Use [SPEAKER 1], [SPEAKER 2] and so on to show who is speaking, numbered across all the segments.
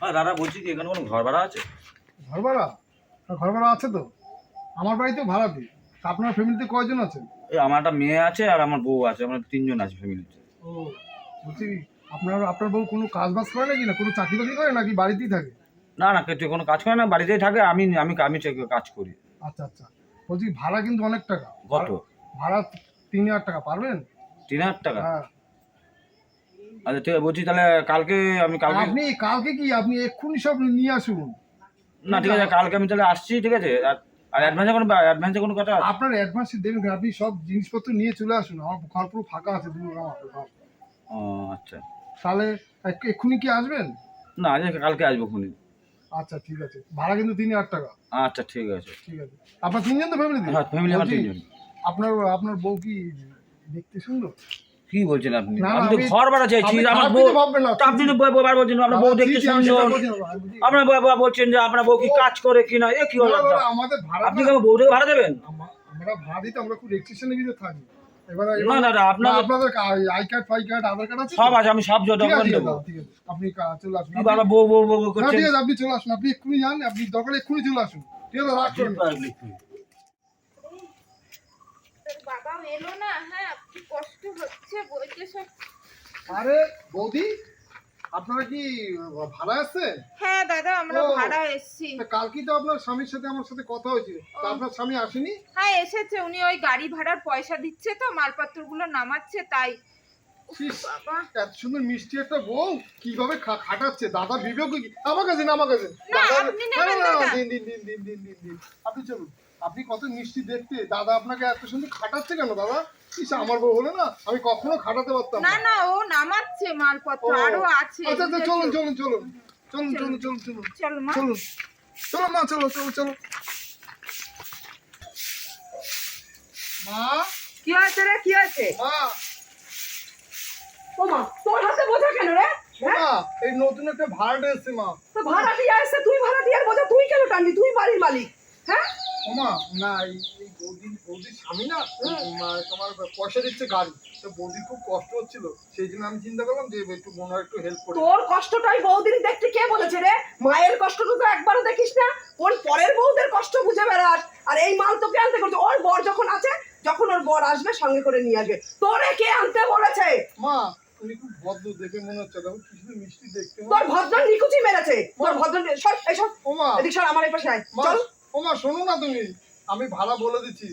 [SPEAKER 1] হ্যাঁ দাদা বলছি কি এখানে কোনো ঘর ভাড়া আছে?
[SPEAKER 2] ঘর ভাড়া ঘর ভাড়া আছে তো। আমার বাড়িতেও ভাড়া দিই। আপনার ফ্যামিলিতে কয়জন আছেন?
[SPEAKER 1] এই আমার একটা মেয়ে আছে আর আমার বউ আছে আমরা তিনজন আছে ফ্যামিলিতে
[SPEAKER 2] ও বলছি আপনার আপনার বউ কোনো কাজ বাজ করে নাকি না? কোনো চাকরি বাকরি করে নাকি বাড়িতেই থাকে?
[SPEAKER 1] না না কিছু কোনো কাজ করে না বাড়িতেই থাকে আমি আমি আমি কাজ করি।
[SPEAKER 2] আচ্ছা আচ্ছা। বলছি ভাড়া কিন্তু অনেক টাকা।
[SPEAKER 1] কত?
[SPEAKER 2] ভাড়া তিন হাজার টাকা পারবেন?
[SPEAKER 1] তিন হাজার টাকা?
[SPEAKER 2] হ্যাঁ।
[SPEAKER 1] আচ্ছা ঠিক আছে বলছি তাহলে কালকে আমি কালকে
[SPEAKER 2] আপনি কালকে কি আপনি এক্ষুনি সব নিয়ে আসুন।
[SPEAKER 1] না ঠিক আছে কালকে আমি তাহলে আসছি ঠিক আছে। আর অ্যাডভান্সে কোনো অ্যাডভান্সে কোনো কথা
[SPEAKER 2] আপনার অ্যাডভান্স দেবেন আপনি সব জিনিসপত্র নিয়ে চলে আসুন। আমার ঘর পুরো ফাঁকা আছে দূর আমার
[SPEAKER 1] ও আচ্ছা।
[SPEAKER 2] তাহলে এক্ষুনি কি আসবেন?
[SPEAKER 1] না আজ কালকে আসব খুনি
[SPEAKER 2] আচ্ছা ঠিক আছে। ভাড়া কিন্তু তিন হাজার টাকা।
[SPEAKER 1] আচ্ছা ঠিক আছে।
[SPEAKER 2] ঠিক আছে। আপনার তিনজন তো ফ্যামিলি
[SPEAKER 1] হ্যাঁ ফ্যামিলি আমার তিনজন।
[SPEAKER 2] আপনার আপনার বউ কি দেখতে সুন্দর?
[SPEAKER 1] কি বলছেন আপনি? আমি তো ঘর ভাড়া চাইছি আমার বউ আপনি তো বউ- বউবার বলছেন আপনার বউ দেখতে সুন্দর। আপনার বউ বউ বলছেন যে আপনার বউ কি কাজ করে এ কি হলো
[SPEAKER 2] না? না, আমাদের
[SPEAKER 1] আপনি কি আমার বউটাকে ভাড়া দেবেন?
[SPEAKER 2] আমরা ভাড়া দিতে আমরা খুব রেস্ট্রিকশনের ভিতরে থাকি।
[SPEAKER 1] না দাদা আপনার
[SPEAKER 2] আপনাদের আই কার্ড ফাই কার্ড আধার কার্ড আছে
[SPEAKER 1] সব আছে আমি সব ডকুমেন্ট দেবো।
[SPEAKER 2] আপনি চলে আসুন।
[SPEAKER 1] কি বাবা বউ বউ বউ বউ
[SPEAKER 2] না,
[SPEAKER 1] করছেন?
[SPEAKER 2] ঠিক আছে আপনি চলে আসুন আপনি এক্ষুনি যান আপনি দরকার এক্ষুনি চলে আসুন। ঠিক আছে রাখ করুন
[SPEAKER 3] বাবা এলো না হ্যাঁ। কি কষ্ট হচ্ছে? বইতে সব
[SPEAKER 2] আরে বৌদি আপনারা কি ভাড়া আসছেন
[SPEAKER 3] হ্যাঁ দাদা আমরা ভাড়া এসেছি।
[SPEAKER 2] তা কালকে তো আপনার স্বামীর সাথে আমার সাথে কথা হয়েছিল। তা আপনার স্বামী আসেনি?
[SPEAKER 3] হ্যাঁ এসেছে। উনি ওই গাড়ি ভাড়ার পয়সা দিচ্ছে তো মালপত্রগুলো নামাচ্ছে তাই।
[SPEAKER 2] এত সুন্দর মিষ্টি একটা বউ কীভাবে খা- খাটাচ্ছে? দাদা বিবেক আমার কাছে না আমার। দিন দিন দিন দিন দিন দিন দিন। আপনি চলুন। আপনি কত মিষ্টি দেখতে? দাদা আপনাকে এত সুন্দর খাটাচ্ছে কেন দাদা ইস আমার বউ হলে না আমি কখনো খাটাতে পারতাম
[SPEAKER 3] না
[SPEAKER 2] না।
[SPEAKER 3] ও নামাচ্ছে মালপত্র আরও আছে।
[SPEAKER 2] আচ্ছা আচ্ছা? চলুন চলুন চলুন চলুন। চলুন চলুন চলুন চলুন চলো মা। চলো চলো চলো। মা?
[SPEAKER 4] কি হয়েছে রে? কি হয়েছে?
[SPEAKER 2] মা?
[SPEAKER 4] ও মা তোর হাতে বোঝা কেন রে? হ্যাঁ?
[SPEAKER 2] এই নতুন একটা ভাড়া এসেছে মা।
[SPEAKER 4] তো ভাড়া দিয়ে আসছে তুই ভাড়া দিয়ে বোঝা তুই কেন টানবি তুই বাড়ির মালিক হ্যাঁ?
[SPEAKER 2] ওমা না এই এই বৌদি বৌদির স্বামী না? তোমার পয়সা দিচ্ছে গাড়ি। তো বৌদির খুব কষ্ট হচ্ছিল সেই জন্য আমি চিন্তা করলাম যে একটু বোনার একটু হেল্প করে
[SPEAKER 4] তোর কষ্টটাই বৌদির দেখতে কে বলেছে রে? মায়ের কষ্টটা তো একবারও দেখিস না। ওর পরের বউদের কষ্ট বুঝে বেড়াস। আর এই মাল তোকে আনতে করছে ওর বর যখন আছে যখন ওর বর আসবে সঙ্গে করে নিয়ে আসবে। তোরে কে আনতে বলেছে?
[SPEAKER 2] মা তুমি খুব ভদ্র দেখে মনে হচ্ছে দেখো কি শুধু মিষ্টি দেখতে
[SPEAKER 4] তোর ভদ্র নিকুচি মেরেছে। তোর ভদ্র সব এইসব
[SPEAKER 2] ওমা।
[SPEAKER 4] এদিক সর আমার এই পাশে আয়। চল।
[SPEAKER 2] ওমা শোনো না তুমি। আমি ভাড়া বলে দিচ্ছি।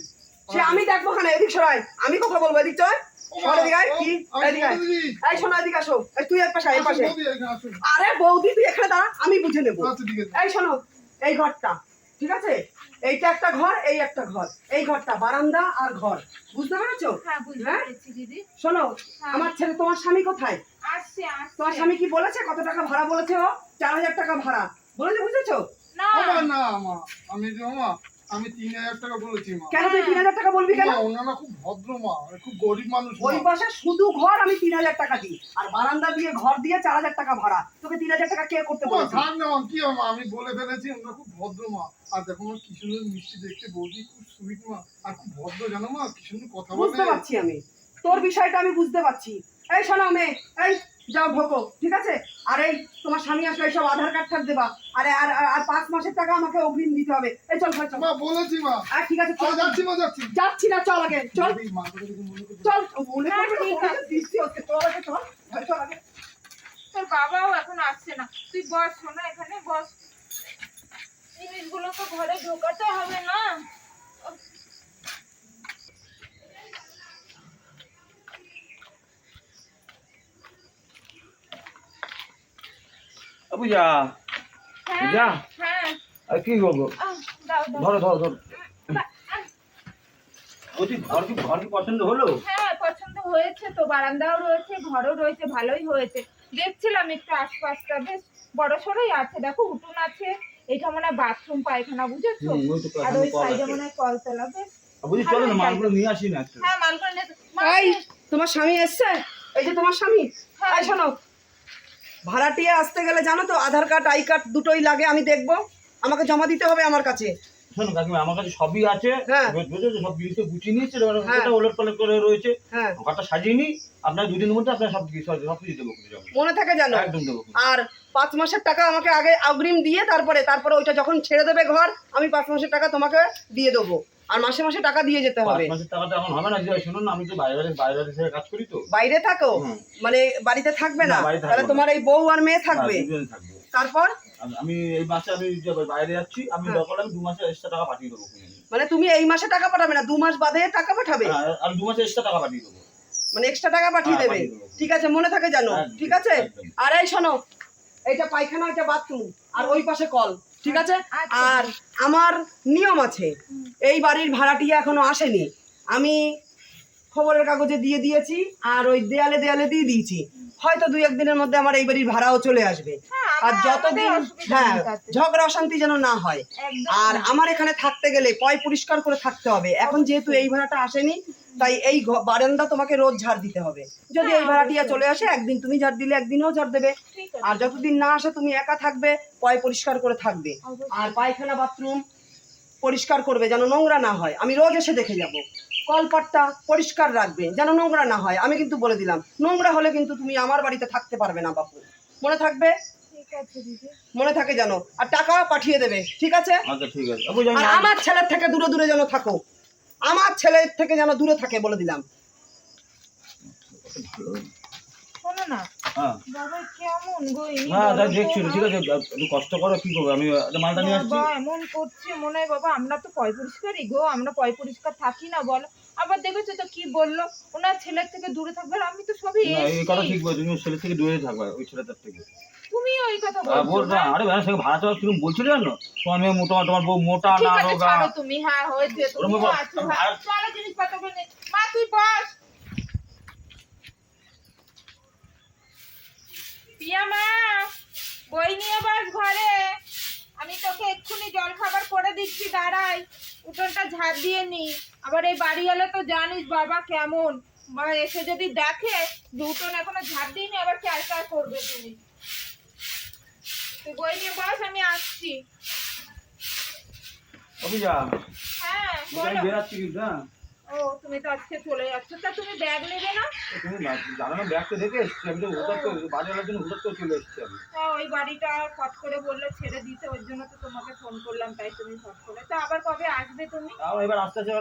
[SPEAKER 4] সে আমি দেখব খানে এদিক সরাই আমি কথা বলব এদিক চল।
[SPEAKER 2] ওমা,
[SPEAKER 4] সর এদিকে কি?
[SPEAKER 2] আমি
[SPEAKER 4] এদিকে আয়।
[SPEAKER 2] বলে দিচ্ছি।
[SPEAKER 4] এই শোনো এদিকে আসো। এই তুই এক পাশে এই পাশে।
[SPEAKER 2] বৌদি, এখানে আসুন।
[SPEAKER 4] আরে বৌদি তুই এখানে দাঁড়া। আমি বুঝে নেব।
[SPEAKER 2] আচ্ছা ঠিক আছে।
[SPEAKER 4] এই শোনো এই ঘরটা ঠিক আছে? এইটা একটা ঘর এই একটা ঘর। এই ঘরটা বারান্দা আর ঘর। বুঝতে পেরেছ?
[SPEAKER 3] হ্যাঁ বুঝতে
[SPEAKER 4] হ্যাঁ?
[SPEAKER 3] দিদি।
[SPEAKER 4] শোনো
[SPEAKER 3] হ্যাঁ।
[SPEAKER 4] আমার ছেলে তোমার স্বামী কোথায়?
[SPEAKER 3] আসছে।
[SPEAKER 4] তোমার স্বামী কি বলেছে? কত টাকা ভাড়া বলেছে ও? চার হাজার টাকা ভাড়া। বলেছে বুঝেছ?
[SPEAKER 3] না।
[SPEAKER 2] না মা। আমি যে আমি তিন হাজার টাকা বলেছি মা।
[SPEAKER 4] কেন তুই তিন হাজার টাকা বলবি কেন?
[SPEAKER 2] ওনারা খুব ভদ্র মা। খুব গরিব মানুষ
[SPEAKER 4] ওই পাশে শুধু ঘর আমি তিন হাজার টাকা দিই। আর বারান্দা দিয়ে ঘর দিয়ে চার হাজার টাকা ভাড়া। তোকে তিন হাজার টাকা কে করতে
[SPEAKER 2] মা,
[SPEAKER 4] বলেছে?
[SPEAKER 2] থাক না কি মা, আমি বলে ফেলেছি ওনারা খুব ভদ্র মা। আর দেখো মা কি সুন্দর মিষ্টি দেখতে বৌদি খুব সুইট মা। আর খুব ভদ্র জানো মা? কি সুন্দর কথা
[SPEAKER 4] বুঝতে পারছি আমি। তোর বিষয়টা আমি বুঝতে পারছি। এই শোনো মেয়ে এই যাও ঢোকো ঠিক আছে? আর এই তোমার স্বামী আসলে এইসব আধার কার্ড থাক দেবা। আরে আর আর- পাঁচ মাসের টাকা আমাকে অগ্রিম দিতে হবে। এই চল চল চল।
[SPEAKER 2] মা বলেছি মা।
[SPEAKER 4] আর ঠিক আছে চল।
[SPEAKER 2] যাচ্ছি মা যাচ্ছি।
[SPEAKER 4] যাচ্ছি না চল আগে চল। চল। মনে
[SPEAKER 3] হ্যাঁ, আছে।
[SPEAKER 4] দিচ্ছি ওকে চল আগে চল। চল আগে।
[SPEAKER 3] তোর বাবাও এখন আসছে না। তুই বস শোনা এখানে বস। জিনিসগুলো তো ঘরে ঢোকাতে হবে না।
[SPEAKER 1] পূজা
[SPEAKER 3] হ্যাঁ
[SPEAKER 1] যা।
[SPEAKER 3] হ্যাঁ।
[SPEAKER 1] আর কি করব? ধরো ধরো ধরো। বলছি ঘর কি ঘর কি পছন্দ হলো?
[SPEAKER 3] হ্যাঁ পছন্দ হয়েছে তো বারান্দাও রয়েছে ঘরও রয়েছে ভালোই হয়েছে। দেখছিলাম একটু আশপাশটা বেশ বড় সড়োই আছে দেখো উঠোন আছে। এটা মনে হয় বাথরুম পায়খানা বুঝেছ? আর ওই সাইডে। মনে হয় কলতলা বেশ
[SPEAKER 1] আর বলছি চলো না মালগুলো নিয়ে আসি না
[SPEAKER 3] হ্যাঁ নিয়ে
[SPEAKER 4] তোমার স্বামী এসছে? এই যে তোমার স্বামী? এই শোনো ভাড়াটিয়ে আসতে গেলে জানো তো আধার কার্ড আই কার্ড দুটোই লাগে আমি দেখব। আমাকে জমা দিতে হবে আমার কাছে।
[SPEAKER 1] শোনো কাকিমা আমার কাছে সবই আছে।
[SPEAKER 4] হ্যাঁ।
[SPEAKER 1] বুঝ- বুঝেছ? সব জিনিস গুছিয়ে নিয়েছে
[SPEAKER 4] হ্যাঁ।
[SPEAKER 1] ওটা ওলট পালট করে রয়েছে।
[SPEAKER 4] হ্যাঁ।
[SPEAKER 1] ঘরটা সাজিয়ে নি আপনার দুদিনের মধ্যে আপনার সব কিছু সব কিছু দেবো
[SPEAKER 4] মনে থাকে জানো
[SPEAKER 1] একদম দেবো
[SPEAKER 4] আর পাঁচ মাসের টাকা আমাকে আগে অগ্রিম দিয়ে তারপরে তারপরে ওইটা যখন ছেড়ে দেবে ঘর আমি পাঁচ মাসের টাকা তোমাকে দিয়ে দেবো। আর মাসে মাসে টাকা দিয়ে যেতে হবে।
[SPEAKER 1] মাসের টাকাটা এখন হবে না যে শুনুন আমি তো বাইরে বাইরে বাইরে কাজ করি তো।
[SPEAKER 4] বাইরে থাকো। মানে বাড়িতে থাকবে না তাহলে তোমার এই বউ আর মেয়ে থাকবে।
[SPEAKER 1] হ্যাঁ, থাকব।
[SPEAKER 4] তারপর?
[SPEAKER 1] আমি- এই মাসে আমি বাইরে যাচ্ছি আমি
[SPEAKER 4] হ্যাঁ।
[SPEAKER 1] দরকার আমি দু মাসে এক্সট্রা টাকা পাঠিয়ে দেবো।
[SPEAKER 4] মানে তুমি এই মাসে টাকা পাঠাবে না দু মাস বাদে টাকা পাঠাবে?
[SPEAKER 1] হ্যাঁ, আমি দু মাসে এক্সট্রা টাকা পাঠিয়ে দেবো।
[SPEAKER 4] মানে এক্সট্রা টাকা পাঠিয়ে দেবে? ঠিক আছে মনে থাকে জানো ঠিক আছে? আর এই শোনো এইটা পায়খানা এটা বাথরুম আর ওই পাশে কল। ঠিক আছে?
[SPEAKER 3] আচ্ছা।
[SPEAKER 4] আর আমার নিয়ম আছে। এই বাড়ির ভাড়াটিয়া এখনও আসেনি। আমি খবরের কাগজে দিয়ে দিয়েছি আর ওই দেয়ালে দেয়ালে দিয়ে দিয়েছি। হয়তো দুই একদিনের মধ্যে আমার এই বাড়ির ভাড়াও চলে আসবে।
[SPEAKER 3] হ্যাঁ,
[SPEAKER 4] আর যতদিন হ্যাঁ ঝগড়া অশান্তি যেন না হয়। আর আমার এখানে থাকতে গেলে পয় পরিষ্কার করে থাকতে হবে। এখন যেহেতু এই ভাড়াটা আসেনি তাই এই বারান্দা তোমাকে রোজ ঝাড় দিতে হবে। যদি এই ভাড়াটিয়া চলে আসে একদিন তুমি ঝাড় দিলে একদিনও ঝাড় দেবে। আর যতদিন না আসে তুমি একা থাকবে পয় পরিষ্কার করে থাকবে। আর পায়খানা বাথরুম পরিষ্কার করবে যেন নোংরা না হয়। আমি রোজ এসে দেখে যাব। কলপাটটা পরিষ্কার রাখবে যেন নোংরা না হয়। আমি কিন্তু বলে দিলাম নোংরা হলে কিন্তু তুমি আমার বাড়িতে থাকতে পারবে না বাপু। মনে থাকবে?
[SPEAKER 3] ঠিক আছে দিদি।
[SPEAKER 4] মনে থাকে যেন। আর টাকা পাঠিয়ে দেবে ঠিক আছে?
[SPEAKER 1] আচ্ছা
[SPEAKER 4] আমার ছেলের থেকে দূরে দূরে যেন থাকো। আমার ছেলের থেকে যেন দূরে থাকে বলে দিলাম।
[SPEAKER 3] শোনো না
[SPEAKER 1] হ্যাঁ।
[SPEAKER 3] বাবা কেমন গো বলো
[SPEAKER 1] দেখছি ঠিক? আছে একটু কষ্ট করো কি করব? আমি মালটা নিয়ে আসছি।
[SPEAKER 3] বাবা এমন করছে মনে হয় বাবা আমরা তো পয় পরিষ্কারই গো আমরা পয় পরিষ্কার থাকি না বলো। আবার দেখেছ তো কি বলল? ওনার ছেলের থেকে দূরে থাকবে আমি তো সবই
[SPEAKER 1] এই কথা ঠিক বলে তুমি ওই ছেলে থেকে দূরে থাকবে ওই ছেলেটার থেকে।
[SPEAKER 3] তুমি ওই কথা বলছো
[SPEAKER 1] বলছো
[SPEAKER 3] হ্যাঁ?
[SPEAKER 1] আরে ভাই সে ভাড়া চাওয়া কীরকম বলছিল জানো? তোমার মেয়ে মোটা তোমার বউ মোটা না রোগা
[SPEAKER 3] তুমি হ্যাঁ হয়েছে তুমি আছো চলো জিনিসপত্রগুলো নে। মা তুই বস। পিয়া মা বই নিয়ে বস ঘরে। আমি তোকে এক্ষুনি জল খাবার করে দিচ্ছি দাঁড়াই। উঠোনটা ঝাড় দিয়ে নি। আবার এই বাড়ি এলে তো জানিস বাবা কেমন। মা এসে যদি দেখে উঠোন এখনও ঝাড় দিইনি আবার চার চার করবে তুমি। তুই বই নিয়ে বস আমি আসছি।
[SPEAKER 1] অভিজা
[SPEAKER 3] হ্যাঁ বলো।
[SPEAKER 1] বেরাচ্ছি কিন্তু হ্যাঁ।
[SPEAKER 3] ও তুমি তো আজকে চলে যাচ্ছ। তা তুমি ব্যাগ নেবে না?
[SPEAKER 1] তুমি জানো না ব্যাগটা দেখে এসছি আমি তো হুটার বাড়ি আনার জন্য হুটার করে চলে এসছি আমি।
[SPEAKER 3] তা ওই বাড়িটা ফট করে বললে ছেড়ে দিতে ওর জন্য তো তোমাকে ফোন করলাম তাই তুমি ফট করে। তো আবার কবে আসবে তুমি?
[SPEAKER 1] তাও এবার আস্তে আস্তে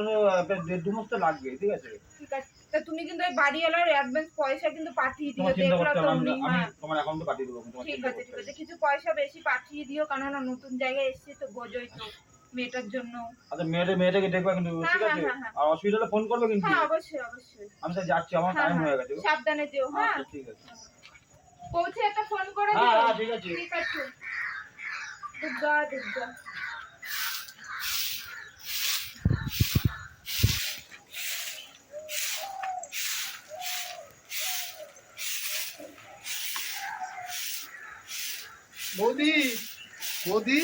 [SPEAKER 1] দেড় দু মাস তো লাগবে ঠিক আছে?
[SPEAKER 3] ঠিক আছে। তা তুমি কিন্তু ওই বাড়িওয়ালার অ্যাডভান্স পয়সা কিন্তু পাঠিয়ে দিও দেখল
[SPEAKER 1] করতে
[SPEAKER 3] তো
[SPEAKER 1] আমি
[SPEAKER 3] উনি
[SPEAKER 1] আমি
[SPEAKER 3] হ্যাঁ।
[SPEAKER 1] তোমার অ্যাকাউন্টে পাঠিয়ে দেবো
[SPEAKER 3] ঠিক আছে ঠিক আছে। কিছু পয়সা বেশি পাঠিয়ে দিও কেননা নতুন জায়গায় এসছি তো বোঝোই তো মেয়েটার জন্য।
[SPEAKER 1] না। আচ্ছা মেয়েটা মেয়েটাকে দেখবে কিন্তু
[SPEAKER 3] হ্যাঁ,
[SPEAKER 1] ঠিক
[SPEAKER 3] হ্যাঁ,
[SPEAKER 1] আছে?
[SPEAKER 3] হ্যাঁ, হ্যাঁ।
[SPEAKER 1] আর অসুবিধা হলে ফোন করবে কিন্তু?
[SPEAKER 3] হ্যাঁ অবশ্যই অবশ্যই।
[SPEAKER 1] আমি তো যাচ্ছি আমার
[SPEAKER 3] হ্যাঁ,
[SPEAKER 1] টাইম
[SPEAKER 3] হ্যাঁ।
[SPEAKER 1] হয়ে গেছে
[SPEAKER 3] সাবধানে যেও হ্যাঁ।
[SPEAKER 1] আচ্ছা ঠিক আছে।
[SPEAKER 3] পৌঁছে একটা ফোন করে
[SPEAKER 1] হ্যাঁ,
[SPEAKER 3] দিও।
[SPEAKER 1] হ্যাঁ, ঠিক আছে।
[SPEAKER 3] ঠিক আছে। দুর্গা দুর্গা
[SPEAKER 2] বৌদি বৌদি?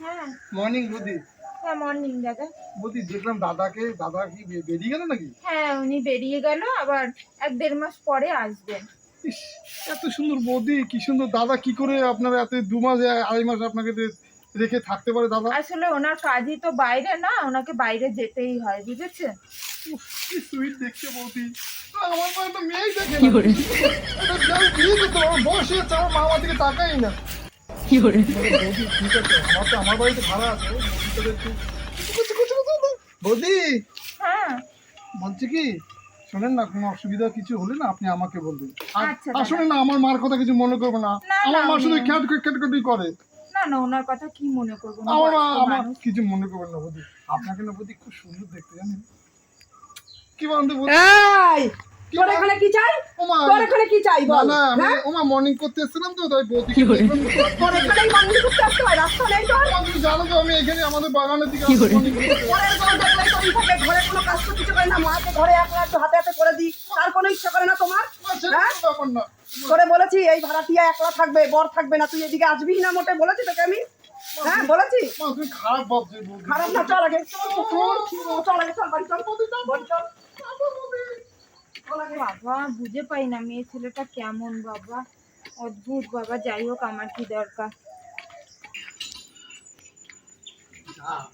[SPEAKER 3] হ্যাঁ।
[SPEAKER 2] মর্নিং বৌদি।
[SPEAKER 3] হ্যাঁ মর্নিং দাদা।
[SPEAKER 2] বৌদি দেখলাম দাদাকে দাদা কি বেরিয়ে গেল নাকি?
[SPEAKER 3] হ্যাঁ উনি বেরিয়ে গেল আবার এক দেড় মাস পরে আসবেন।
[SPEAKER 2] ইস, এত সুন্দর বৌদি কি সুন্দর দাদা কি করে আপনার এত দু মাস আড়াই মাস আপনাকে রে- রেখে থাকতে পারে দাদা?
[SPEAKER 3] আসলে ওনার কাজই তো বাইরে না ওনাকে বাইরে যেতেই হয় বুঝেছেন?
[SPEAKER 2] বলছি কি? শোনেন না কোনো অসুবিধা কিছু হলে না। আপনি আমাকে বলবেন। আর
[SPEAKER 3] আচ্ছা,
[SPEAKER 2] শোনেন না আমার মার কথা কিছু মনে করবে না। আমার মা শুধু খ্যাট খ্যাটখেটি করে
[SPEAKER 3] না না ওনার কথা কি মনে করব।
[SPEAKER 2] কিছু মনে করবেন না বৌদি আপনাকে না বৌদি খুব সুন্দর দেখতে জানেন? কি
[SPEAKER 4] এই তোর এখানে কি চাই? তোর এখানে কি চাই বল
[SPEAKER 2] না আমি
[SPEAKER 4] হ্যাঁ?
[SPEAKER 2] ওমা মর্নিং করতে এসেছিলাম তো তাই বৌদি
[SPEAKER 4] তোর এখানেই মানুষ করতে আসতে হয় রাস্তা নেই তোর।
[SPEAKER 2] তুমি জানো তো আমি এখানে আমাদের বাগানের দিকে।
[SPEAKER 4] পরের তো এই থাকে, ঘরে কোনো কাজ করতে ইচ্ছে করে না মাকে ঘরে একলা একটু হাতে হাতে করে দিই তার কোনো ইচ্ছা করে না তোমার হ্যাঁ? করে বলেছি এই ভাড়াটিয়া একলা থাকবে বর থাকবে না তুই এদিকে আসবি না মোটে বলেছি তোকে আমি? হ্যাঁ বলেছি।
[SPEAKER 2] খারাপ
[SPEAKER 4] খারাপ না চল আগে। চল আগে চল বাড়ি চল। বাড়ি চল।
[SPEAKER 3] বাবা বুঝে পাই না মেয়ে ছেলেটা কেমন বাবা। অদ্ভুত বাবা যাই হোক আমার কি দরকার।
[SPEAKER 2] হ্যাঁ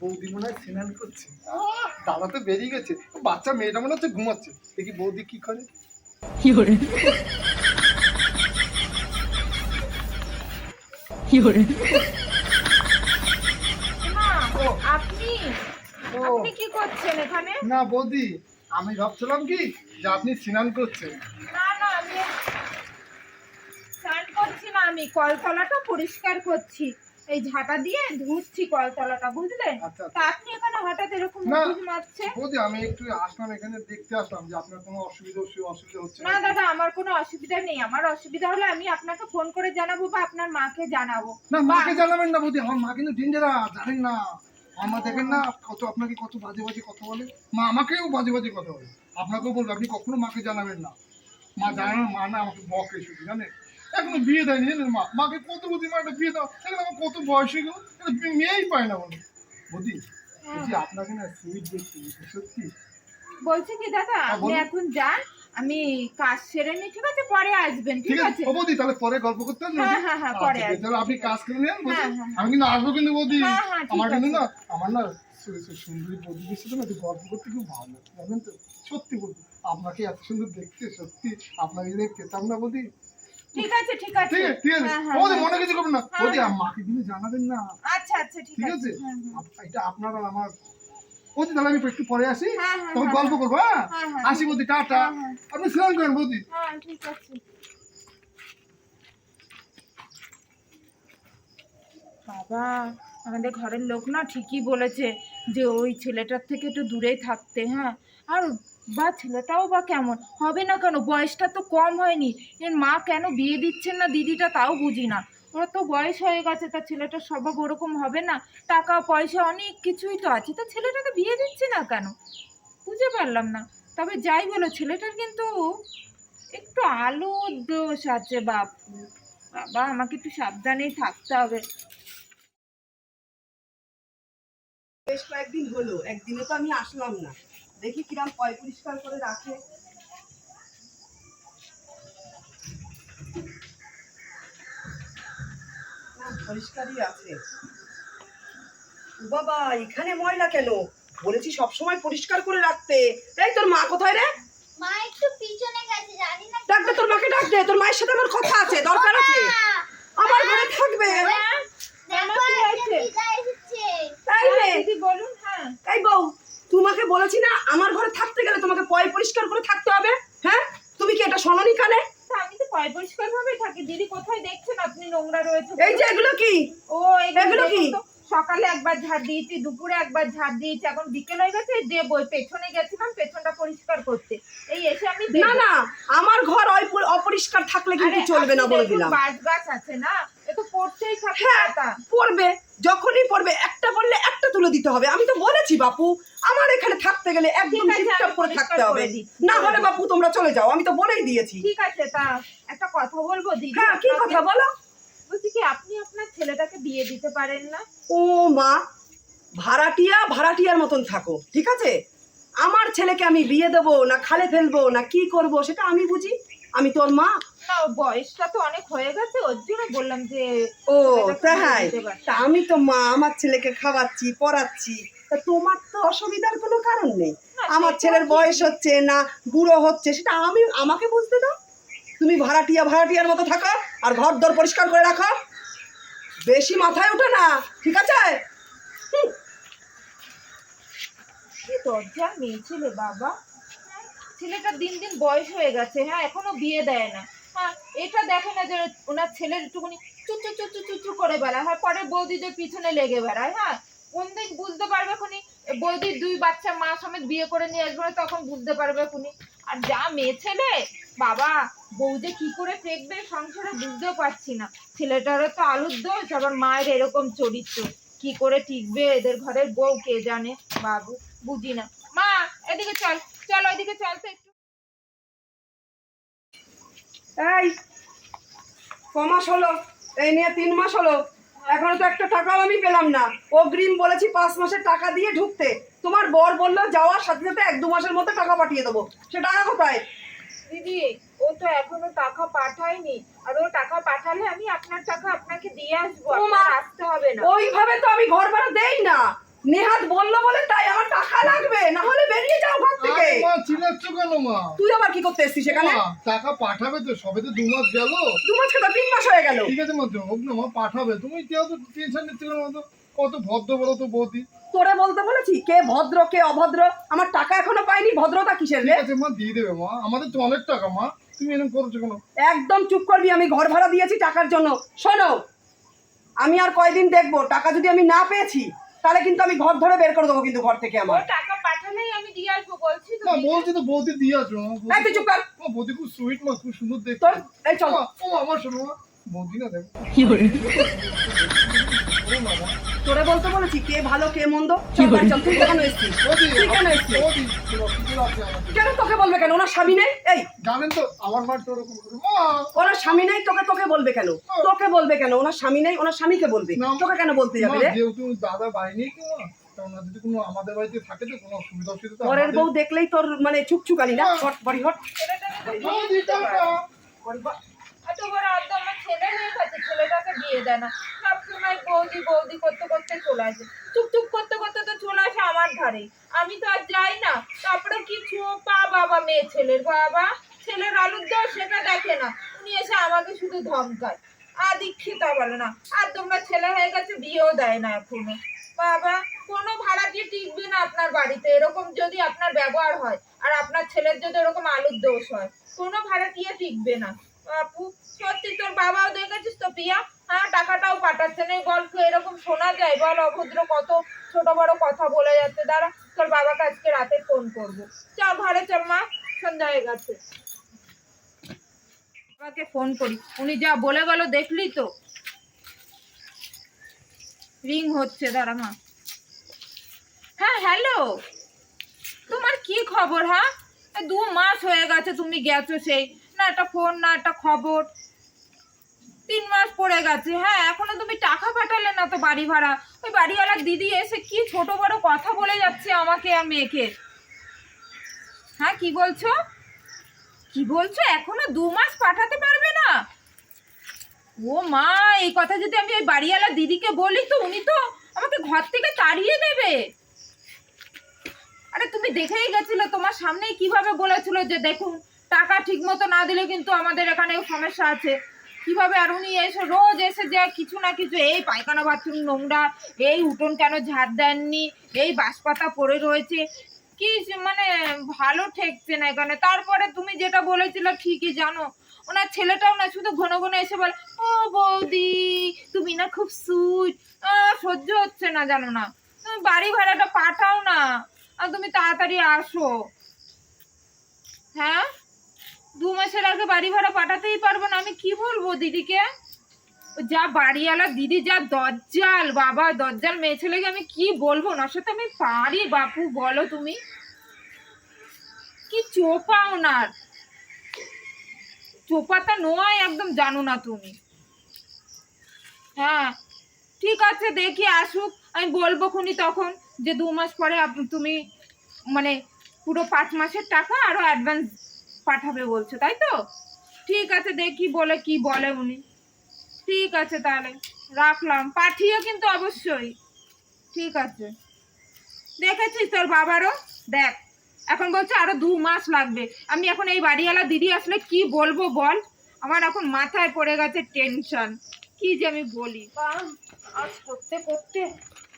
[SPEAKER 2] বৌদি মনে হয় স্নান করছে। দাদা তো বেরিয়ে গেছে। বাচ্চা মেয়েটা মনে হচ্ছে ঘুমাচ্ছে। দেখি বৌদি কি করে।
[SPEAKER 3] মা
[SPEAKER 2] ও।
[SPEAKER 3] আপনি?
[SPEAKER 2] ও
[SPEAKER 3] আপনি কি করছেন এখানে?
[SPEAKER 2] না বৌদি। আমি ভাবছিলাম কি যে আপনি স্নান করছেন।
[SPEAKER 3] না না আমি স্নান করছি না আমি কলতলাটা পরিষ্কার করছি। এই ঝাঁটা দিয়ে ধুচ্ছি কলতলাটা বুঝলেন
[SPEAKER 2] আচ্ছা,
[SPEAKER 3] তা আপনি এখানে হঠাৎ এরকম মুখ মারছে
[SPEAKER 2] বৌদি আমি একটু আসলাম এখানে দেখতে আসলাম যে আপনার কোনো অসুবিধা অসু- অসুবিধা হচ্ছে
[SPEAKER 3] না দাদা আমার কোনো অসুবিধা নেই। আমার অসুবিধা হলে আমি আপনাকে ফোন করে জানাব বা আপনার মাকে জানাব।
[SPEAKER 2] না মাকে জানাবেন না বৌদি আমার মা কিন্তু ডেঞ্জারাস জানেন না। আমার দেখেন না কত আপনাকে কত বাজে বাজে কথা বলে? মা আমাকেও বাজে বাজে কথা বলে। আপনাকেও বলবে আপনি কখনো মাকে জানাবেন না। মা জানে না মা না আমাকে বকে শুধু জানেন? এখনও বিয়ে দেয়নি জানেন মা? মাকে কত বৌদি মা একটা বিয়ে দাও। এখন আমার কত বয়স হয়ে গেল মেয়েই পায় না বলে। বৌদি আপনাকে না সুইট দেখতে সত্যি।
[SPEAKER 3] বলছি কি দাদা
[SPEAKER 2] হ্যাঁ,
[SPEAKER 3] আপনি এখন যান আমি কাজ সেরে নি ঠিক আছে? পরে আসবেন
[SPEAKER 2] ঠিক আছে ও বৌদি তাহলে পরে গল্প করতে হবে
[SPEAKER 3] হ্যাঁ, হ্যাঁ, হ্যাঁ, পরে
[SPEAKER 2] আচ্ছা,
[SPEAKER 3] আসব।
[SPEAKER 2] তাহলে আপনি কাজ করে নেন বৌদি।
[SPEAKER 3] হ্যাঁ, হ্যাঁ।
[SPEAKER 2] আমি কিন্তু আসব কিন্তু বৌদি।
[SPEAKER 3] হ্যাঁ, হ্যাঁ,
[SPEAKER 2] আমার কিন্তু না আমার না সুন্দরী বৌদিদের সাথে না গল্প করতে খুব ভালো লাগে, জানেন তো? সত্যি বলছি আপনাকে এত সুন্দর দেখতে সত্যি আপনাকে যদি পেতাম না বৌদি।
[SPEAKER 3] ঠিক আছে ঠিক আছে।
[SPEAKER 2] ঠিক আছে
[SPEAKER 3] হ্যাঁ, হ্যাঁ, হ্যাঁ।
[SPEAKER 2] মনে কিছু করবেন না?
[SPEAKER 3] হ্যাঁ,
[SPEAKER 2] বৌদি
[SPEAKER 3] হ্যাঁ।
[SPEAKER 2] মাকে কিন্তু জানাবেন না।
[SPEAKER 3] আচ্ছা আচ্ছা ঠিক আছে। হ্যাঁ, হ্যাঁ।
[SPEAKER 2] এটা আপনার আর আমার বৌদি তাহলে আমি একটু পরে আসি।
[SPEAKER 3] হ্যাঁ, হ্যাঁ,
[SPEAKER 2] তখন
[SPEAKER 3] হ্যাঁ,
[SPEAKER 2] গল্প করব হ্যাঁ। আসি বৌদি টাটা। আপনি স্নান করেন বৌদি।
[SPEAKER 3] বাবা আমাদের ঘরের লোক না ঠিকই বলেছে যে ওই ছেলেটার থেকে একটু দূরেই থাকতে হ্যাঁ? আর বা ছেলেটাও বা কেমন? হবে না কেন? বয়সটা তো কম হয়নি। এর মা কেন বিয়ে দিচ্ছেন না? দিদিটা তাও বুঝি না। ওরা তো বয়স হয়ে গেছে, তা ছেলেটার স্বভাব ওরকম হবে না। টাকা, পয়সা, অনেক কিছুই তো আছে। তা ছেলেটাকে বিয়ে দিচ্ছে না কেন? বুঝতে পারলাম না। তবে যাই বলো, ছেলেটার কিন্তু একটু আলুর দোষ আছে, বাপু। বাবা, আমাকে একটু সাবধানেই থাকতে হবে।
[SPEAKER 4] বেশ কয়েকদিন হলো, একদিনে তো আমি আসলাম না। দেখি কিরাম পয় পরিষ্কার করে রাখে। পরিষ্কারই আছে। বাবা এখানে ময়লা কেন? বলেছি সব সময় পরিষ্কার করে রাখতে। এই তোর মা কোথায় রে?
[SPEAKER 5] মা একটু পিছনে গেছে জানি না
[SPEAKER 4] ডাক দে তোর মাকে ডাক দে। তোর মায়ের সাথে আমার কথা আছে দরকার আছে। আমার ঘরে থাকবে। তাই রে
[SPEAKER 3] দিদি বলুন হ্যাঁ।
[SPEAKER 4] এই বউ তোমাকে বলেছি না আমার ঘরে থাকতে গেলে তোমাকে পয় পরিষ্কার করে থাকতে হবে। হ্যাঁ? তুমি কি এটা শোনোনি কানে?
[SPEAKER 3] পরিষ্কার ভাবে থাকি। দিদি কোথায় দেখছেন? আপনি নোংরা রয়েছে
[SPEAKER 4] এই যে এগুলো কি?
[SPEAKER 3] ও এগুলো
[SPEAKER 4] কি?
[SPEAKER 3] সকালে একবার ঝাড় দিয়েছি দুপুরে একবার ঝাড় দিয়েছি এখন বিকেল হয়ে গেছে পেছনে গেছিলাম পেছনটা পরিষ্কার করতে। এই এসে আমি
[SPEAKER 4] না না আমার ঘর অপরিষ্কার থাকলে কিন্তু চলবে না বলে দিলাম।
[SPEAKER 3] বাঁশ গাছ আছে না? এ তো পড়তেই থাকে
[SPEAKER 4] হ্যাঁ। পড়বে যখনই পড়বে একটা পড়লে একটা তুলে দিতে হবে। আমি তো বলেছি বাপু আমার এখানে থাকতে গেলে একদম
[SPEAKER 3] আমি
[SPEAKER 4] করে থাকতে হবে। না হলে বাপু তোমরা চলে যাও আমি তো বলেই দিয়েছি।
[SPEAKER 3] ঠিক আছে তা একটা কথা বলব দিদি?
[SPEAKER 4] হ্যাঁ কি কথা বলো?
[SPEAKER 3] বলছি কি আপনি আপনার ছেলেটাকে বিয়ে দিতে পারেন না?
[SPEAKER 4] ও মা ভাড়াটিয়া ভাড়াটিয়ার মতন থাকো ঠিক আছে? আমার ছেলেকে আমি বিয়ে দেবো না খালে ফেলব না কি করব সেটা আমি বুঝি। আমি তোর মা।
[SPEAKER 3] না বয়সটা তো অনেক হয়ে গেছে ওর জন্য বললাম যে
[SPEAKER 4] ও তাই?
[SPEAKER 3] পারি।
[SPEAKER 4] তা আমি তো মা আমার ছেলেকে খাওয়াচ্ছি পড়াচ্ছি। তা তোমার তো অসুবিধার কোনো কারণ নেই। আমার ছেলের বয়স হচ্ছে না বুড়ো হচ্ছে সেটা আমি আমাকে বুঝতে দাও। তুমি ভাড়াটিয়া ভাড়াটিয়ার মতো থাকো আর ঘর দর পরিষ্কার করে রাখো। বেশি মাথায় ওঠে না ঠিক আছে?
[SPEAKER 3] কি দরজা মেয়ে ছেলে বাবা। হ্যাঁ, ছেলেটার দিন দিন বয়স হয়ে গেছে হ্যাঁ এখনও বিয়ে দেয় না। হ্যাঁ এটা দেখে না যে ওনার ছেলের একটুখানি চুচু চুচু চুচু করে বেড়ায় হ্যাঁ পরে বৌদিদের পিছনে লেগে বেড়ায় হ্যাঁ। কোন দিন বুঝতে পারবে খুনি? বৌদির দুই বাচ্চা, মা সমেত বিয়ে করে নিয়ে আসবে তখন বুঝতে পারবে খুনি। আর যা মেয়ে ছেলে, বাবা বউ যে কি করে ফেকবে সংসারে বুঝতেও পারছি না। ছেলেটারও তো আলুর দোষ, আবার মায়ের এরকম চরিত্র। কি করে টিকবে এদের ঘরের বউ, কে জানে? বাবু, বুঝি না। মা, এদিকে চল চল ওইদিকে চল তো একটু।
[SPEAKER 4] এই ক মাস হলো, এই নিয়ে তিন মাস হলো। এখনও তো একটা টাকাও আমি পেলাম না। অগ্রিম বলেছি পাঁচ মাসের টাকা দিয়ে ঢুকতে। তোমার বর বলল যাওয়ার সাথে সাথে এক দু মাসের মধ্যে টাকা পাঠিয়ে দেবো। সে টাকা কোথায়?
[SPEAKER 3] দিদি ও তো এখনও টাকা পাঠায়নি। আর ও টাকা পাঠালে আমি আপনার টাকা আপনাকে দিয়ে আসব। আসতে হবে না।
[SPEAKER 4] ওইভাবে তো আমি ঘর ভাড়া দেই না। নেহাত বলল বলে তাই আমার টাকা লাগবে না হলে বেরিয়ে যাও ঘর থেকে।
[SPEAKER 2] মা চিল্লাচ্ছ কেন মা?
[SPEAKER 4] তুই আবার কি করতে এসছিস সেখানে
[SPEAKER 2] মা, টাকা পাঠাবে তো সবে তো দু মাস গেল।
[SPEAKER 4] দু মাস কেন তিন মাস হয়ে গেল।
[SPEAKER 2] ঠিক আছে মা হোক না মা পাঠাবে। তুমি কেউ তো টেনশন নিচ্ছ কেন তো? কত ভদ্র বলো তো বৌদি।
[SPEAKER 4] তোরে বলতে বলেছি কে ভদ্র কে অভদ্র? আমার টাকা এখনও পাইনি ভদ্রতা কিসের রে?
[SPEAKER 2] ঠিক আছে মা দিয়ে দেবে মা। আমাদের তো অনেক টাকা মা। তুমি এরকম করছ কেন?
[SPEAKER 4] একদম চুপ করবি আমি ঘর ভাড়া দিয়েছি টাকার জন্য। শোনো আমি আর কয়দিন দেখব টাকা যদি আমি না পেয়েছি তাহলে কিন্তু আমি ঘর ধরে বের করে দেবো কিন্তু ঘর থেকে আমার।
[SPEAKER 3] টাকা পাঠানোই আমি দিয়ে আসব বলছি তো
[SPEAKER 2] মা বলছি তো বৌদি দিয়ে আসব।
[SPEAKER 4] এই তুই চুপ কর।
[SPEAKER 2] বৌদি খুব সুইট মা খুব সুন্দর দেখতে।
[SPEAKER 4] তোর এই চল।
[SPEAKER 2] ও আমার শোনো বৌদি না দেখ। কি না মা
[SPEAKER 4] তোরে বলতে বলেছি কে ভালো কে মন্দ? চল তুই কেন এসছিস? তুই কেন এসছিস। কেন তোকে বলবে কেন? ওনার স্বামী নেই? এই।
[SPEAKER 2] জানেন তো আমার মা তো ওরকম
[SPEAKER 4] ওনার স্বামী নেই তোকে তোকে বলবে কেন? তোকে বলবে কেন? ওনার স্বামী নেই ওনার স্বামীকে বলবে। তোকে কেন বলতে যাবে রে?
[SPEAKER 2] যেহেতু দাদা বাড়ি নেই কি মা তা ওনার যদি কোনো আমাদের বাড়িতে থাকে তো কোনো অসুবিধা অসুবিধা তো
[SPEAKER 4] পরের
[SPEAKER 2] আমাদের-
[SPEAKER 4] বউ দেখলেই তোর মানে চুকচুকানি না? হট বাড়ি হট
[SPEAKER 3] ছেলেটাকে তো বিয়ে
[SPEAKER 2] বৌদি,
[SPEAKER 3] দিতে
[SPEAKER 2] টাকা।
[SPEAKER 3] পারে। এত বড় ছেলে হয়ে গেছে ছেলেটাকে বিয়ে দেয় না। সবসময় বৌদি বৌদি করতে করতে চলে আসে। চুপ করতে করতে তো চলে আসে আমার ধারে। আমি তো আর যাই না। তারপরে কি পা বাবা মেয়ে ছেলের বাবা ছেলের আলুর দর সেটা দেখে না। উনি এসে আমাকে শুধু ধমকায়। আর দীক্ষিতা বলে না। আর তোমরা ছেলে হয়ে গেছে বিয়েও দেয় না এখনও। বাবা কোনো ভাড়াটিয়ে টিকবে না আপনার বাড়িতে। এরকম যদি আপনার ব্যবহার হয় আর আপনার ছেলের যদি এরকম আলুর দোষ হয় কোনো ভাড়াটিয়ে টিকবে না। সত্যি তোর বাবাও দেখেছিস তো পিয়া হ্যাঁ টাকাটাও পাঠাচ্ছে না। গল্প এরকম শোনা যায়। বল, অভদ্র কত ছোট বড় কথা বলে যাচ্ছে। দাঁড়া, তোর বাবাকে আজকে রাতে ফোন করব। চল, ঘরে চল, মা। সন্ধ্যা হয়ে গেছে। বাবাকে ফোন করি। উনি যা বলে গেল দেখলি তো? রিং হচ্ছে, দাঁড়া, মা। হ্যাঁ হ্যালো তোমার কি খবর হ্যাঁ? দু মাস হয়ে গেছে, তুমি গেছো সেই না একটা ফোন, না একটা খবর। তিন মাস পড়ে গেছে হ্যাঁ এখনও তুমি টাকা পাঠালে না তো বাড়ি ভাড়া। ওই বাড়িওয়ালার দিদি এসে কি ছোট বড় কথা বলে যাচ্ছে আমাকে আর মেয়েকে? হ্যাঁ কি বলছো? কি বলছো? এখনও দু মাস পাঠাতে পারবে না? ও মা, এই কথা যদি আমি ওই বাড়িওয়ালা দিদিকে বলি তো, উনি তো আমাকে ঘর থেকে তাড়িয়ে দেবে। আরে, তুমি দেখেই গেছিলে, তোমার সামনেই কীভাবে বলেছিল যে দেখুন টাকা ঠিক মতো না দিলে কিন্তু আমাদের এখানে সমস্যা আছে। কীভাবে আর উনি এসে রোজ এসে যে কিছু না কিছু, এই পায়খানা বাথরুম নোংরা, এই উঠোন কেন ঝাড় দেননি, এই বাঁশপাতা পড়ে রয়েছে, কি মানে ভালো ঠেকছে না এখানে। তারপরে তুমি যেটা বলেছিলে ঠিকই জানো, ওনার ছেলেটাও না শুধু ঘন ঘন এসে বলে, ও বৌদি, তুমি না খুব সুইট সহ্য হচ্ছে না জানো না। তুমি বাড়ি ভাড়াটা পাঠাও না, আর তুমি তাড়াতাড়ি আসো। হ্যাঁ? দু মাসের আগে বাড়ি ভাড়া পাঠাতেই পারব না, আমি কি বলব দিদিকে? যা বাড়িওয়ালা, দিদি যা দজ্জাল, বাবা দজ্জাল, মেয়ে ছেলেকে আমি কি বলব? না সাথে আমি পারি, বাপু, বলো তুমি। কি চোপা ওনার। চোপাটা নয়, একদম জানো না তুমি। হ্যাঁ ঠিক আছে, দেখি আসুক। আমি বলব খুনি তখন যে দু মাস পরে তুমি মানে পুরো পাঁচ মাসের টাকা আরও অ্যাডভান্স পাঠাবে বলছো, তাই তো? ঠিক আছে, দেখি বলে কি বলে উনি। ঠিক আছে তাহলে, রাখলাম। পাঠিয়ে কিন্তু অবশ্যই। ঠিক আছে। দেখেছিস তোর বাবারও? দেখ, এখন বলছে আরও দু মাস লাগবে। আমি এখন এই বাড়িওয়ালা দিদি আসলে কি বলব বল? আমার এখন মাথায় পড়ে গেছে টেনশন কি যে আমি বলি। কারণ আজ করতে করতে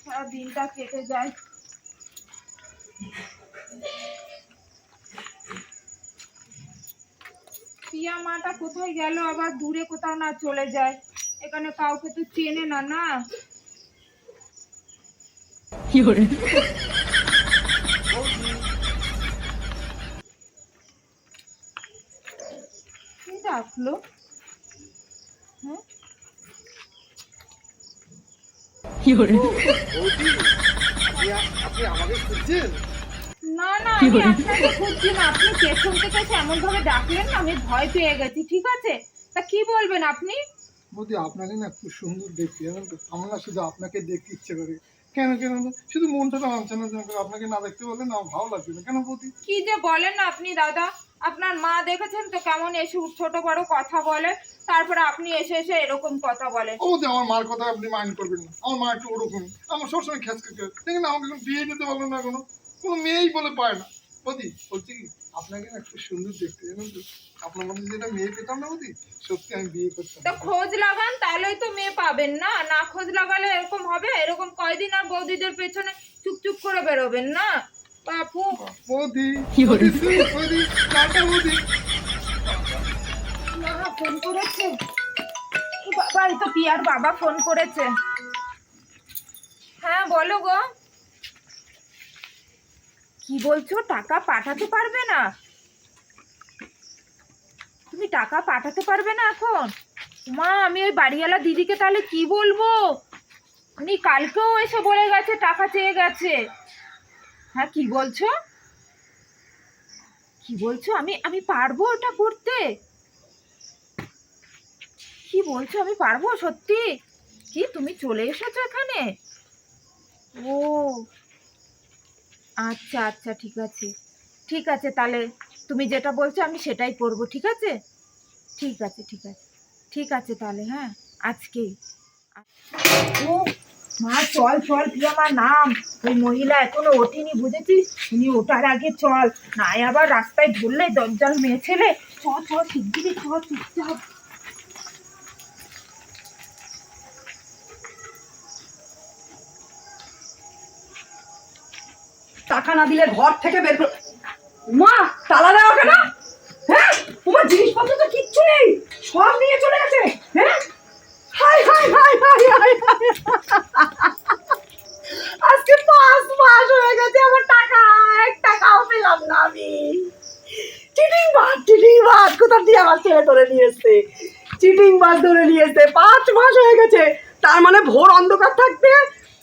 [SPEAKER 3] সারা দিনটা কেটে যায়। পিয়া মাটা কোথায় গেল আবার দূরে কোথাও না চলে যায় এখানে কাউকে তো চেনে না না কি ডাকলো হ্যাঁ
[SPEAKER 2] আপনি আমাকে খুঁজছেন
[SPEAKER 3] না না আমি আপনাকে খুঁজছি না। আপনি পেছন থেকে এমন ভাবে ডাকলেন না আমি ভয় পেয়ে গেছি। ঠিক আছে? তা কি বলবেন আপনি?
[SPEAKER 2] বৌদি আপনাকে না খুব সুন্দর দেখতে জানেন তো? আমার না শুধু আপনাকে দেখতে ইচ্ছে করে। কেন কেন? না? শুধু মনটা তো মানছে না আপনাকে না দেখতে বললে না ভালো লাগছে না। কেন বৌদি?
[SPEAKER 3] কি যে বলেন না আপনি দাদা? আপনার মা দেখেছেন তো কেমন এসে ছোট বড় কথা বলে? তারপরে আপনি এসে এসে এরকম কথা বলেন
[SPEAKER 2] ও যে আমার মার কথা আপনি মাইন্ড করবেন না। আমার মা একটু ওরকম আমার সবসময় করে দেখেন আমাকে বিয়ে দিতে পারল না কোনো। কোনো মেয়েই বলে পায় না। বদি বলছি কি আপনাকে না একটু সুন্দর দেখতে জানেন তো? আপনার মধ্যে যেটা মেয়ে পেতাম না বদি সত্যি আমি বিয়ে করতাম
[SPEAKER 3] তো খোঁজ লাগান তাহলেই তো মেয়ে পাবেন না। না খোঁজ লাগালে এরকম হবে এরকম কয়দিন আর বৌদিদের পেছনে চুপ চুপ করে বেরোবেন না? বাপু।
[SPEAKER 2] বৌদি বৌদি sweet, বৌদি টাটা বৌদি
[SPEAKER 3] মা ফোন করেছে? বাবা এই তো পিয়ার বাবা ফোন করেছে। হ্যাঁ বলো গো। কি বলছো? টাকা পাঠাতে পারবে না? তুমি টাকা পাঠাতে পারবে না এখন? মা আমি ওই বাড়িওয়ালা দিদিকে তাহলে কি বলব? উনি কালকেও এসে বলে গেছে, টাকা চেয়ে গেছে। হ্যাঁ কি বলছো? কি বলছো? আমি আমি পারব ওটা করতে? কি বলছো? আমি পারব সত্যি? কি, তুমি চলে এসেছ এখানে? ও আচ্ছা আচ্ছা ঠিক আছে। ঠিক আছে, তাহলে তুমি যেটা বলছো আমি সেটাই করব, ঠিক আছে? ঠিক আছে ঠিক আছে। ঠিক আছে তাহলে হ্যাঁ? আজকেই। ও, মা, চল চল তুই আমার নাম? ওই মহিলা এখনও ওঠেনি, বুঝেছিস? উনি ওঠার আগে চল। নাই আবার রাস্তায় ধরলে দরজাল মেয়ে ছেলে। চল চ শিগগিরি চ, চুপচাপ।
[SPEAKER 4] টাকা না দিলে ঘর থেকে বের করে মা, তালা দেওয়া কেন হ্যাঁ? তোমার জিনিসপত্র তো কিচ্ছু নেই। সব নিয়ে চলে গেছে। হ্যাঁ? Hi hi hi hi hi আজকে পাঁচ মাস হয়ে গেছে আমার টাকা। এক টাকাও পেলাম না আমি। চিটিং বাদ চিটিং বাদ কোথা দিয়ে আমার ছেলে ধরে নিয়েছে চিটিং বাদ ধরে নিয়েছে পাঁচ মাস হয়ে গেছে। তার মানে ভোর অন্ধকার থাকতে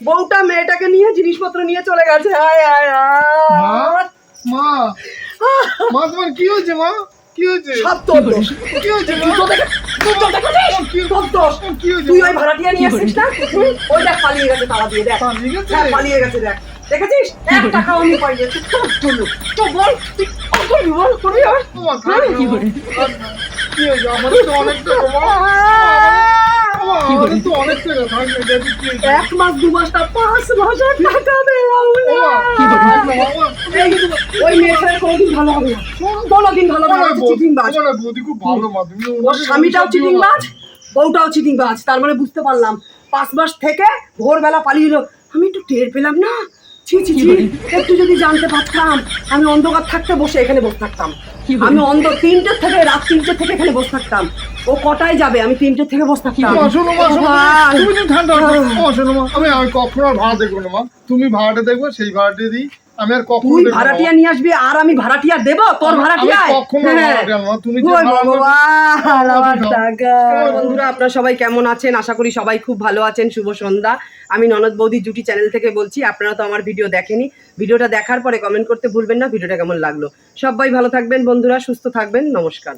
[SPEAKER 4] বউটা মেয়েটাকে নিয়ে জিনিসপত্র নিয়ে চলে গেছে। হায় হায় হায়।
[SPEAKER 2] মা মা তোমার কি হয়েছে মা? কি হয়েছে?
[SPEAKER 4] সব তোর দোষ।
[SPEAKER 2] কি হয়েছে মা?
[SPEAKER 4] তুই ওই ভাড়াটিয়া নিয়ে আসছিস না? ওই দেখ পালিয়ে গেছে তালা দিয়ে দেখ।
[SPEAKER 2] পালিয়ে গেছে?
[SPEAKER 4] হ্যাঁ দেখ। দেখেছিস? এক টাকাও আমি পাই তো বল তুই করবি বল করবি আর?
[SPEAKER 2] না। কি হয়েছে? তো
[SPEAKER 4] এক মাস দু মাস পাঁচ টাকা ওই কোনোদিন ভালো হবে না। কোনোদিন ভালো হবে ওর স্বামীটাও চিটিং। বাজ বউটাও চিটিং বাজ তার মানে বুঝতে পারলাম। পাঁচ মাস থেকে ভোরবেলা পালিয়ে আমি একটু টের পেলাম না ছি ছি ছি। একটু যদি জানতে পারতাম আমি অন্ধকার থাকতে বসে এখানে বসে থাকতাম। আমি অন্ধ তিনটের থেকে রাত তিনটে থেকে এখানে বসে থাকতাম। ও কটায় যাবে? আমি তিনটের থেকে বসে থাকতাম।
[SPEAKER 2] তুমি ঠান্ডা আমি কখনো ভাড়া দেখব না মা। তুমি ভাড়াটা দেখব সেই ভাড়াটা দিই আমি আর কখনো
[SPEAKER 4] তুই
[SPEAKER 2] দেখব
[SPEAKER 4] ভাড়াটিয়া নিয়ে আসবি আর আমি ভাড়াটিয়া দেব? তোর ভাড়াটিয়া
[SPEAKER 2] আমি কখনো ভাড়াটিয়া নয়, তুমি যে ভাড়া
[SPEAKER 4] ভগবান আমার টাকা। বন্ধুরা আপনারা সবাই কেমন আছেন? আশা করি সবাই খুব ভালো আছেন। শুভ সন্ধ্যা। আমি ননদ বৌদি জুটি চ্যানেল থেকে বলছি আপনারা তো আমার ভিডিও দেখেনি। ভিডিওটা দেখার পরে কমেন্ট করতে ভুলবেন না ভিডিওটা কেমন লাগল? সবাই ভালো থাকবেন বন্ধুরা সুস্থ থাকবেন। নমস্কার।